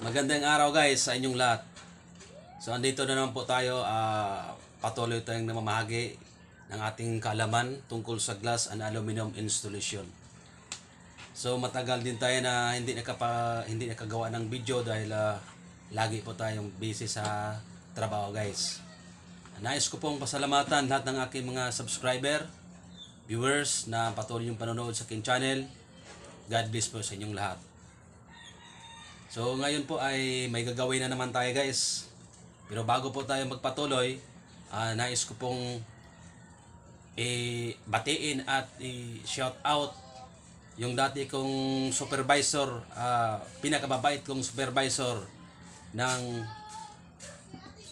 Magandang araw guys sa inyong lahat. So andito na naman po tayo, ah, patuloy tayong namamahagi ng ating kaalaman tungkol sa glass and aluminum installation. So matagal din tayo na hindi nakapa hindi nakagawa ng video dahil ah, lagi po tayong busy sa trabaho guys. Nais ko pong pasalamatan lahat ng aking mga subscriber, viewers na patuloy yung panonood sa aking channel. God bless po sa inyong lahat. So ngayon po ay may gagawin na naman tayo guys. Pero bago po tayo magpatuloy, ah, nais ko pong i-batiin at i-shout out yung dati kong supervisor, ah, pinakababait kong supervisor ng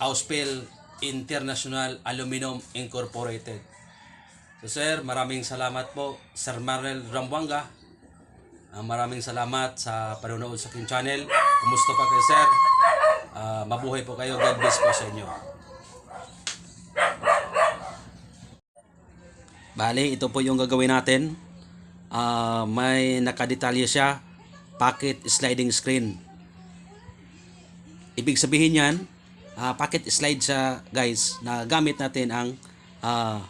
Auspel International Aluminum Incorporated. So sir, maraming salamat po Sir Marnel Rambuanga Ah, maraming salamat sa panonood sa aking channel. Kumusta pa kayo, sir? Ah, mabuhay po kayo. God bless po sa inyo. Bali, ito po yung gagawin natin. Ah, may nakadetalye siya. Pocket sliding screen. Ibig sabihin yan, ah, pocket slide siya guys na gamit natin ang ah,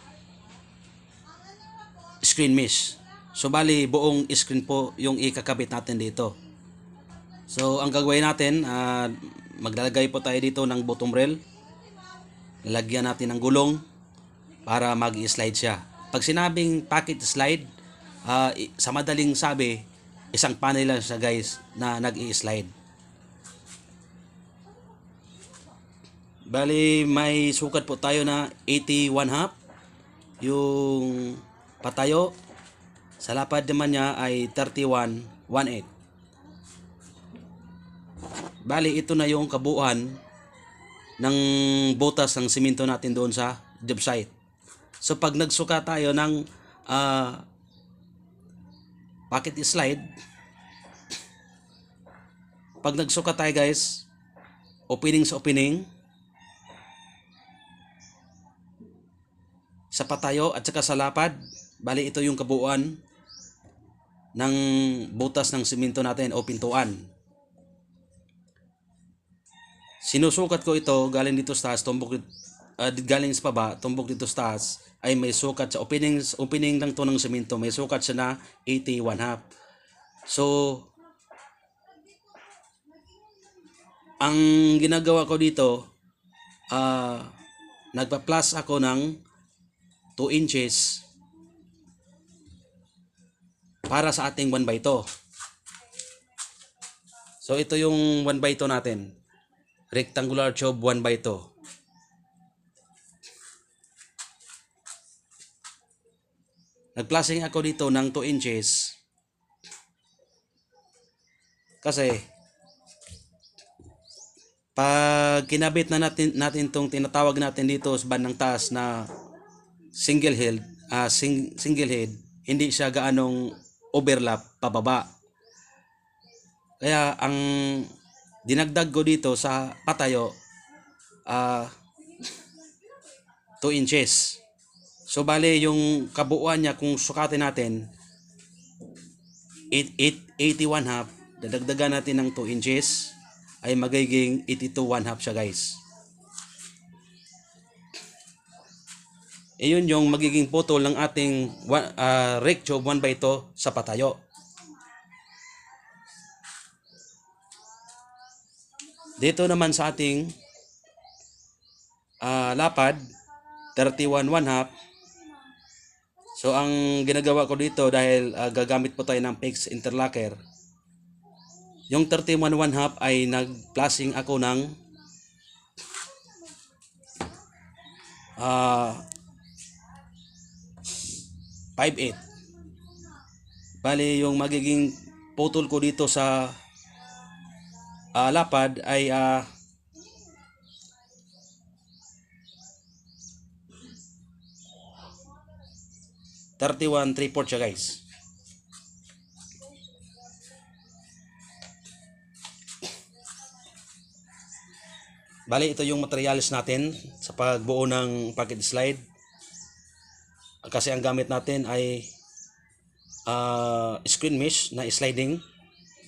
screen mesh. So bali buong screen po yung ikakabit natin dito. So ang gagawin natin, ah, maglalagay po tayo dito ng bottom rail. Lalagyan natin ng gulong para mag-slide siya. Pag sinabing pocket slide, i- sa madaling sabi, isang panel lang siya guys na nag-i-slide. Bali may sukat po tayo na 81 half. Yung patayo sa lapad naman niya ay 31.18. Bali, ito na yung kabuuan ng butas ng simento natin doon sa job site. So, pag nagsuka tayo ng ah, pocket slide, pag nagsuka tayo guys, opening sa opening, sa patayo at saka sa lapad, bali ito yung kabuuan ng butas ng simento natin o pintuan. Sinusukat ko ito galing dito sa taas, tumbok uh, galing sa baba, tumbok dito sa taas ay may sukat sa opening opening lang to ng simento, may sukat siya na 81 half. So ang ginagawa ko dito ah nagpa-plus ako ng 2 inches para sa ating 1 by 2. So ito yung 1 by 2 natin. Rectangular tube 1 by 2. Nagplasing ako dito ng 2 inches. Kasi pag kinabit na natin natin tong tinatawag natin dito sa bandang taas na single head, ah, sing, single head, hindi siya gaanong overlap pababa. Kaya ang dinagdag ko dito sa patayo ah 2 inches. So bale yung kabuuan niya kung sukatin natin 8, 8, 81 half, dadagdagan natin ng 2 inches ay magiging 82 1 half siya guys. Iyon yung magiging putol ng ating uh, rake tube 1 by 2 sa patayo. Dito naman sa ating ah, lapad, 31 1 half. So ang ginagawa ko dito dahil ah, gagamit po tayo ng fixed interlocker. Yung 31 1 half ay nag-plasing ako ng ah 5.8. Bali, yung magiging putol ko dito sa ah, lapad ay ah, Thirty-one, three siya guys. Bali, ito yung materials natin sa pagbuo ng pocket slide kasi ang gamit natin ay ah, screen mesh na sliding.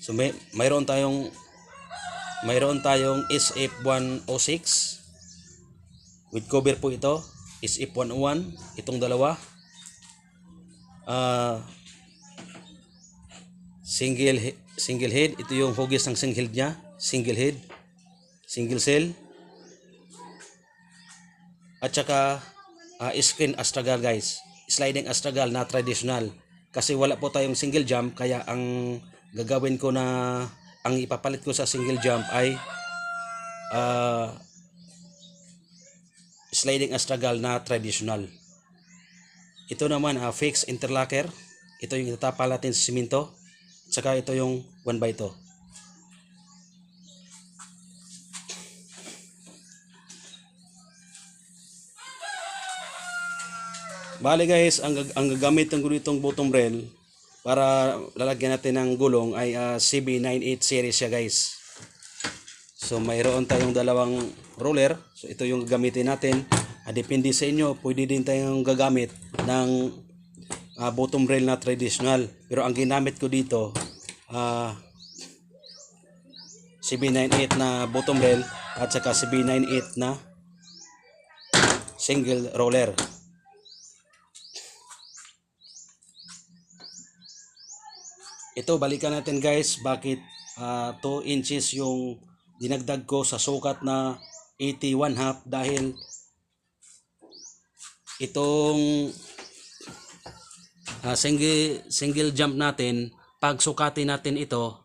So may mayroon tayong mayroon tayong SF106 with cover po ito SF101 itong dalawa. Ah, single single head ito yung hugis ng single head niya. Single head single cell. At saka ah, screen astragal guys sliding astragal na traditional. Kasi wala po tayong single jump kaya ang gagawin ko na ang ipapalit ko sa single jump ay ah, sliding astragal na traditional. Ito naman ah, fixed interlocker. Ito yung itatapal natin sa simento Tsaka ito yung 1 by 2. Bale guys, ang, ang gagamit ng ganitong bottom rail para lalagyan natin ng gulong ay ah, CB98 series siya guys. So mayroon tayong dalawang roller. So ito yung gagamitin natin. Ah, depende sa inyo, pwede din tayong gagamit ng ah, bottom rail na traditional. Pero ang ginamit ko dito, ah CB98 na bottom rail at saka CB98 na single roller. Ito, balikan natin guys, bakit 2 inches yung dinagdag ko sa sukat na 81 half dahil itong ah, single, single jump natin, pag sukatin natin ito,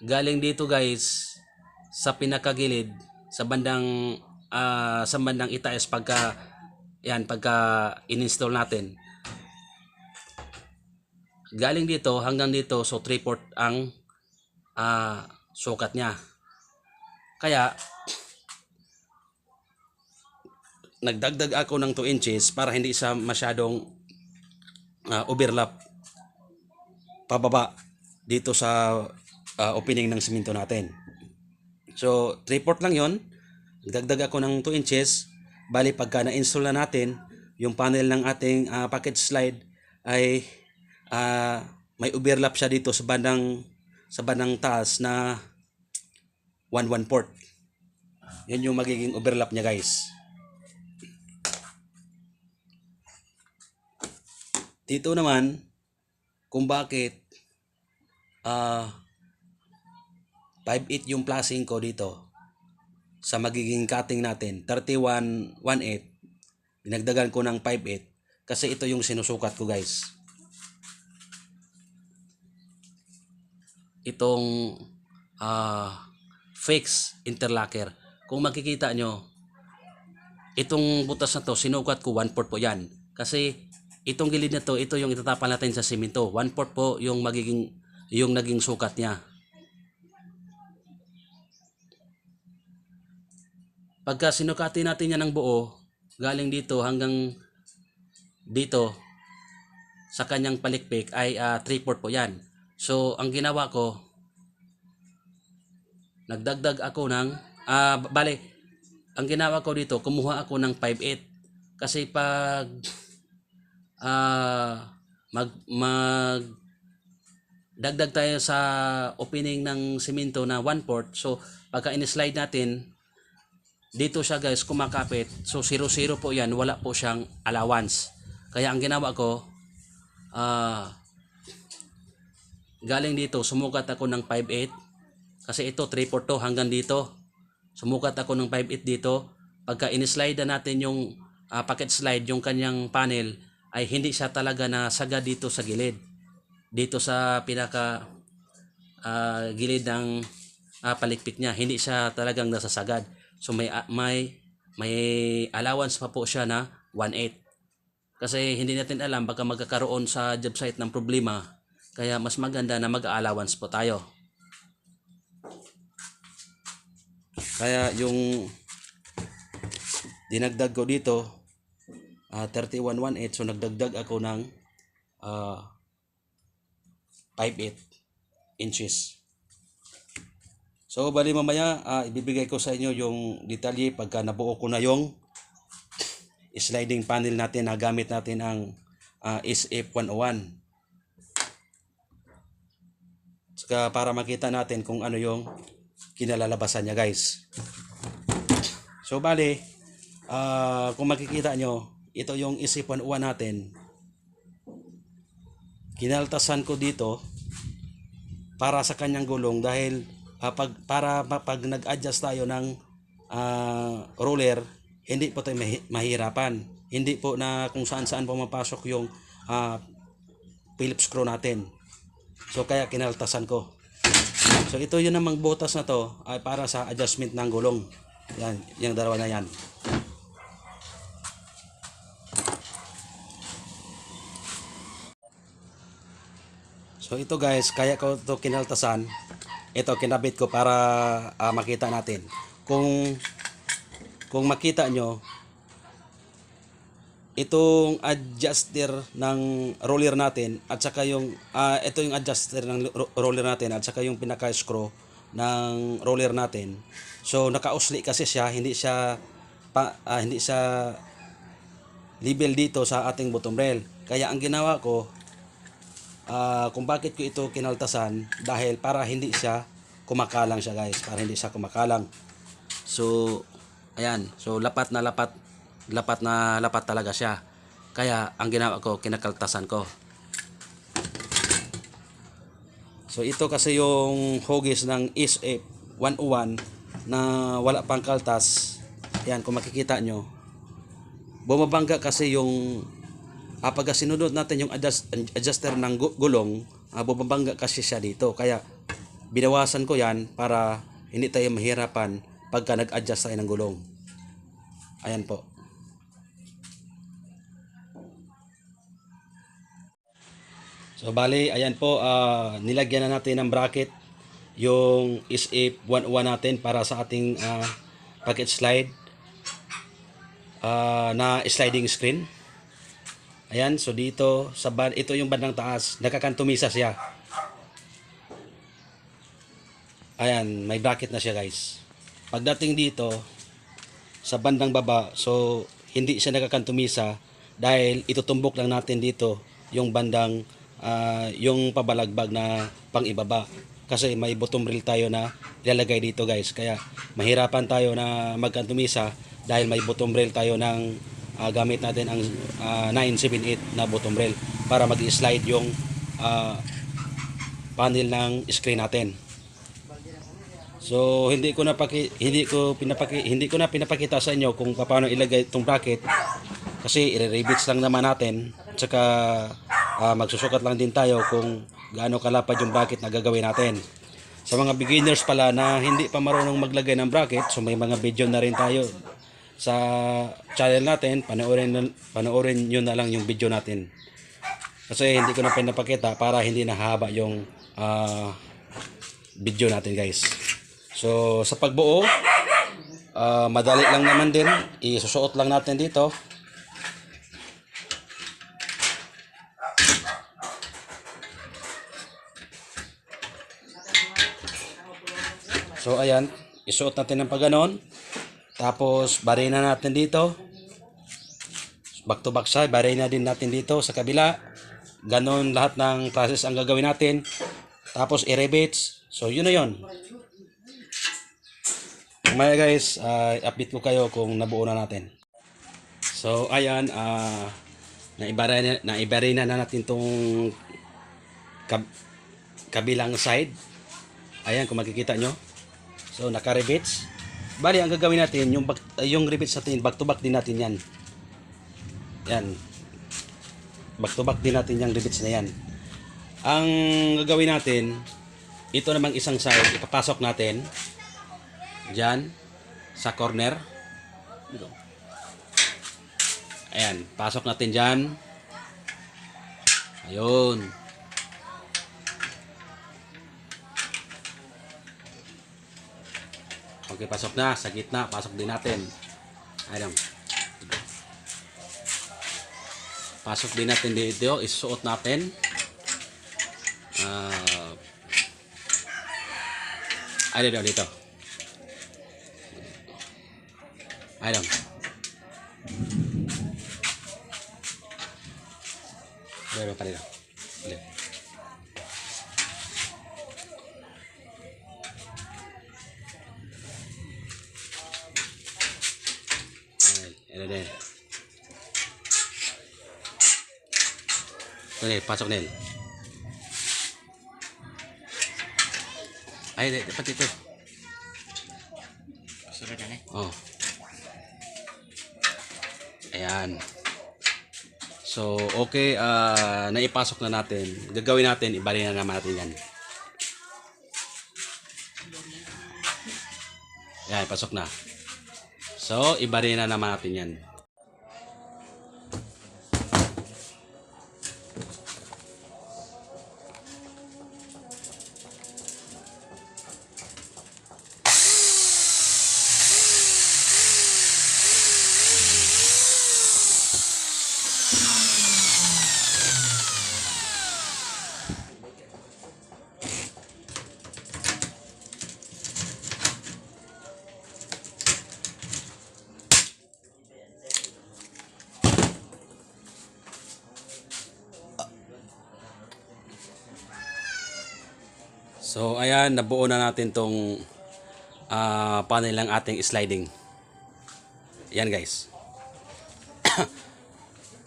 galing dito guys, sa pinakagilid, sa bandang, ah, sa bandang itaas pagka, yan, pagka in-install natin. Galing dito hanggang dito, so 3 port ang ah, sukat niya. Kaya, nagdagdag ako ng 2 inches para hindi siya masyadong ah, overlap pababa dito sa ah, opening ng simento natin. So, 3 port lang yon. Nagdagdag ako ng 2 inches. Bali, pagka na-install na natin, yung panel ng ating ah, package slide ay ah, may overlap siya dito sa bandang sa bandang taas na 1-1 port. Yan yung magiging overlap niya guys. Dito naman, kung bakit ah 5.8 yung plasing ko dito sa magiging cutting natin 31.18 dinagdagan ko ng 5.8 kasi ito yung sinusukat ko guys itong ah fix interlocker. Kung makikita nyo itong butas na to sinukat ko 1 port po yan. Kasi itong gilid na to ito yung itatapal natin sa simento. 1 port po yung magiging yung naging sukat niya. Pagka sinukati natin yan ng buo galing dito hanggang dito sa kanyang palikpik ay 3 port po yan so ang ginawa ko nagdagdag ako ng ah bale ang ginawa ko dito kumuha ako ng 5.8 kasi pag ah mag mag dagdag tayo sa opening ng simento na 1 port so pagka in-slide natin dito siya guys kumakapit. So 0-0 po yan wala po siyang allowance. Kaya ang ginawa ko ah galing dito sumukat ako ng 5.8 kasi ito 3 port to hanggang dito. Sumukat ako ng 5.8 dito. Pagka in-slide na natin yung ah, packet slide yung kanyang panel ay hindi siya talaga na sagad dito sa gilid. Dito sa pinaka ah, gilid ng ah, palikpik niya. Hindi siya talagang nasasagad. So may ah, may may allowance pa po siya na 1.8 kasi hindi natin alam baka magkakaroon sa job site ng problema kaya mas maganda na mag-allowance po tayo. Kaya yung dinagdag ko dito ah 3118 so nagdagdag ako ng ah 5.8 inches. So bali mamaya ah, ibibigay ko sa inyo yung detalye pagka nabuo ko na yung sliding panel natin na gamit natin ang ah, SF101 Saka para makita natin kung ano yung kinalalabasan niya guys. So bali, ah, kung makikita nyo, ito yung isipan uwan natin. Kinaltasan ko dito para sa kanyang gulong dahil ah, pag, para pag nag-adjust tayo ng ah, roller, hindi po tayo mahi- mahirapan. Hindi po na kung saan saan pumapasok yung ah, Phillips screw natin. So kaya kinaltasan ko. So ito yun namang butas na to ay para sa adjustment ng gulong. Yan, yung dalawa na yan. So ito guys, kaya ko to kinaltasan. Ito kinabit ko para ah, makita natin. Kung kung makita nyo, itong adjuster ng roller natin at saka yung ah, ito yung adjuster ng ro- roller natin at saka yung pinaka screw ng roller natin. So nakausli kasi siya, hindi siya pa, ah, hindi siya level dito sa ating bottom rail. Kaya ang ginawa ko ah, kung bakit ko ito kinaltasan dahil para hindi siya kumakalang siya guys, para hindi siya kumakalang. So ayan, so lapat na lapat lapat na lapat talaga siya. Kaya ang ginawa ko, kinakaltasan ko. So ito kasi yung hugis ng SF 101 na wala pang kaltas. Yan, kung makikita nyo. Bumabangga kasi yung ah, pag sinunod natin yung adjust, adjuster ng gu- gulong, ah, bumabangga kasi siya dito. Kaya binawasan ko yan para hindi tayo mahirapan pagka nag-adjust tayo ng gulong. Ayan po. So bali, ayan po, ah, nilagyan na natin ng bracket yung SF 101 natin para sa ating ah, packet slide ah, na sliding screen. Ayan, so dito, sa ban ito yung bandang taas, nakakantumisa siya. Ayan, may bracket na siya guys. Pagdating dito, sa bandang baba, so hindi siya nakakantumisa dahil itutumbok lang natin dito yung bandang ah, yung pabalagbag na pang-ibaba. Kasi may bottom rail tayo na ilalagay dito guys. Kaya mahirapan tayo na magkantumisa dahil may bottom rail tayo ng ah, gamit natin ang ah, 978 na bottom rail para mag-slide yung ah, panel ng screen natin. So hindi ko napaki hindi ko pinapaki hindi ko na pinapakita sa inyo kung paano ilagay itong bracket kasi i-rebits lang naman natin at saka ah, magsusukat lang din tayo kung gaano kalapad yung bracket na gagawin natin. Sa mga beginners pala na hindi pa marunong maglagay ng bracket, so may mga video na rin tayo sa channel natin, panoorin panoorin niyo na lang yung video natin. Kasi hindi ko na pinapakita para hindi nahaba yung ah, video natin guys. So sa pagbuo, ah, madali lang naman din. Isusuot lang natin dito. So ayan, isuot natin ng pagganon. Tapos barina natin dito. Back to back side, barina din natin dito sa kabila. Ganon lahat ng process ang gagawin natin. Tapos i-rebits. So yun na yun. Mamaya guys, ah, update ko kayo kung nabuo na natin. So ayan, ah naibarina, naibarina na natin tong kab- kabilang side. Ayan kung makikita nyo. So naka-rebits. Bali ang gagawin natin, yung, back, ah, yung rebits natin, back to back din natin yan. Yan. Back to back din natin yung rebits na yan. Ang gagawin natin, ito namang isang side, ipapasok natin Diyan sa corner. Ayan, pasok natin diyan. Ayun. Okay, pasok na sa gitna, pasok din natin. Ayun. Pasok din natin dito, isuot natin. Uh, dito, dito. Ayun. Meron pa rin. Yan din. Ito Nel, pasok Nel. Ay, dapat ito. Sunod na eh. Oh. Ayan. So, okay, ah naipasok na natin. Gagawin natin, ibalik na naman natin yan. Yan, pasok na. So, ibalik na naman natin yan. Ayan, nabuo na natin tong ah panel ng ating sliding. Yan, guys.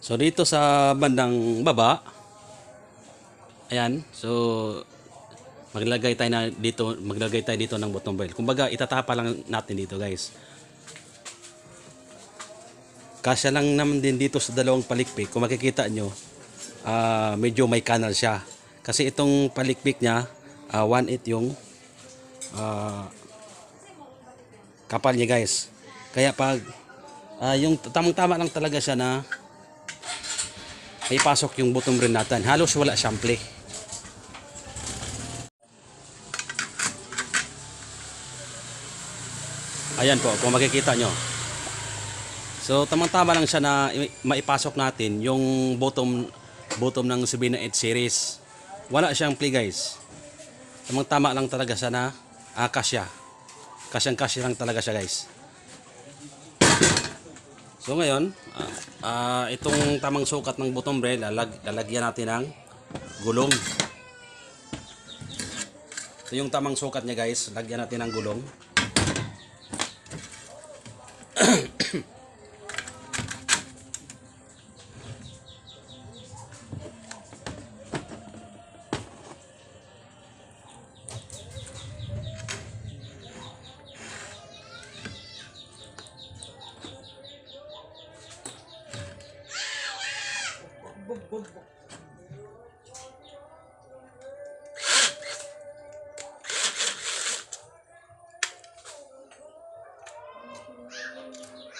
so, dito sa bandang baba, ayan, so, maglagay tayo na dito, maglagay tayo dito ng bottom rail. Kumbaga, itatapa lang natin dito, guys. Kasya lang naman din dito sa dalawang palikpik. Kung makikita nyo, ah medyo may kanal siya. Kasi itong palikpik niya, ah 1.8 yung ah, kapal niya guys. Kaya pag ah, yung tamang-tama lang talaga siya na ipasok yung bottom rin natin. Halos wala siyang play. Ayan po, kung makikita nyo. So, tamang-tama lang siya na maipasok natin yung bottom bottom ng Sabina 8 series. Wala siyang play guys. Tamang-tama lang talaga siya na ah, kasya. Kasyang-kasya lang talaga siya guys. So ngayon, ah, ah, itong tamang sukat ng bottom rail, lalag, lalagyan natin ng gulong. Ito yung tamang sukat niya guys, lagyan natin ng gulong.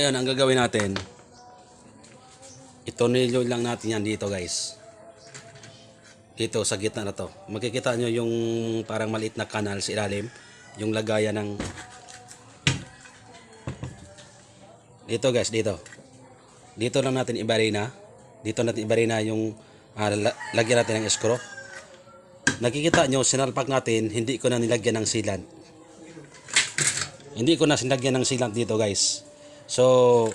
Ayan, ang gagawin natin. Itonilyo lang natin yan dito guys. Dito sa gitna na to. Makikita nyo yung parang maliit na kanal sa ilalim. Yung lagayan ng... Dito guys, dito. Dito lang natin ibarina. Dito natin ibarina yung la- lagyan natin ng screw. Nakikita nyo, sinalpak natin, hindi ko na nilagyan ng sealant. Hindi ko na sinlagyan ng sealant dito guys. So,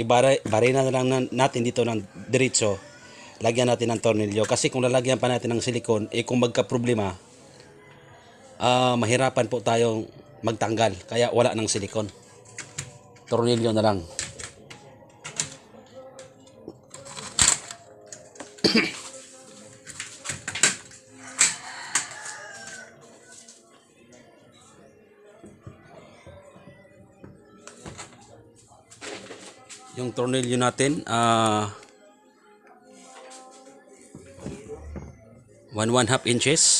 ibara, barina na lang na- natin dito ng diretso. lagyan natin ng tornilyo. Kasi kung lalagyan pa natin ng silikon, eh kung magka-problema, ah mahirapan po tayong magtanggal. Kaya wala ng silikon. Tornilyo na lang. Yung tornilyo natin, ah one one half inches.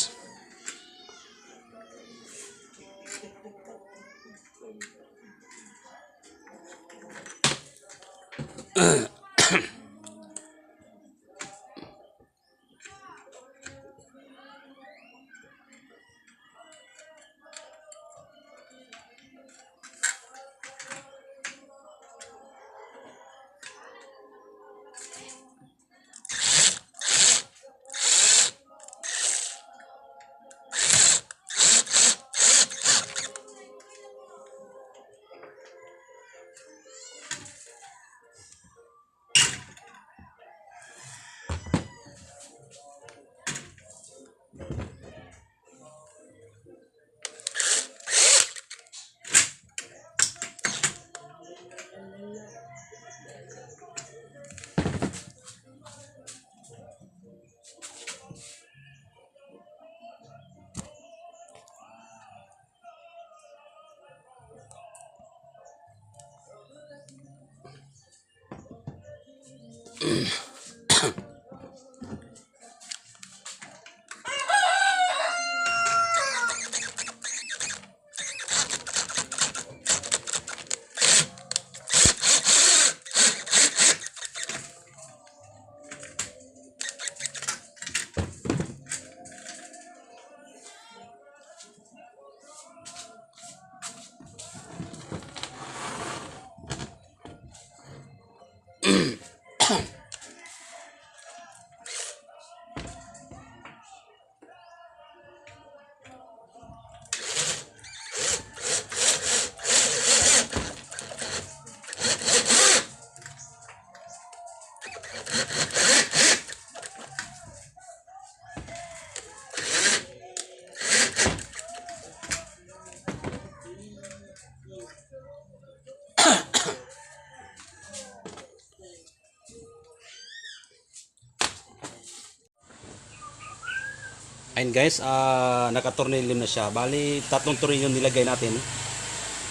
Ayun guys, ah nakatornilyo na siya. Bali, tatlong tornilyo nilagay natin.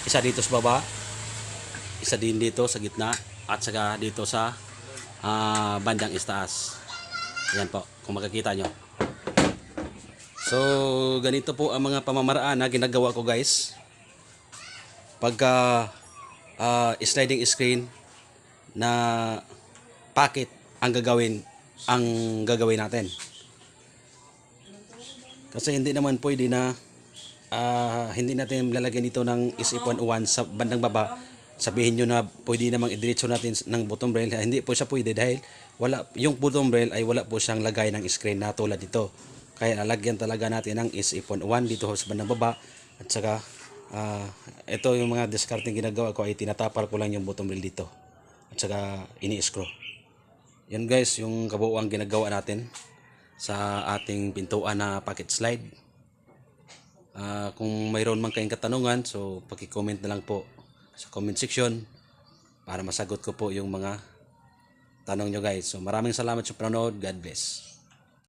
Isa dito sa baba, isa din dito sa gitna, at saka dito sa ah, bandang istaas. Yan po, kung makikita nyo. So, ganito po ang mga pamamaraan na ginagawa ko guys. Pagka ah, sliding screen na packet ang gagawin ang gagawin natin. Kasi hindi naman pwede na ah, hindi natin lalagyan dito ng isip-101 sa bandang baba. Sabihin nyo na pwede namang idiretso natin ng bottom rail. Hindi po siya pwede dahil wala, yung bottom rail ay wala po siyang lagay ng screen na tulad dito. Kaya lalagyan talaga natin ng isip-101 dito sa bandang baba. At saka ah, ito yung mga discarding ginagawa ko ay tinatapal ko lang yung bottom rail dito. At saka ini-screw. Yan guys, yung kabuuan ginagawa natin sa ating pintuan na pocket slide. Ah, kung mayroon man kayong katanungan, so paki-comment na lang po sa comment section para masagot ko po yung mga tanong nyo guys. So maraming salamat sa panonood. God bless.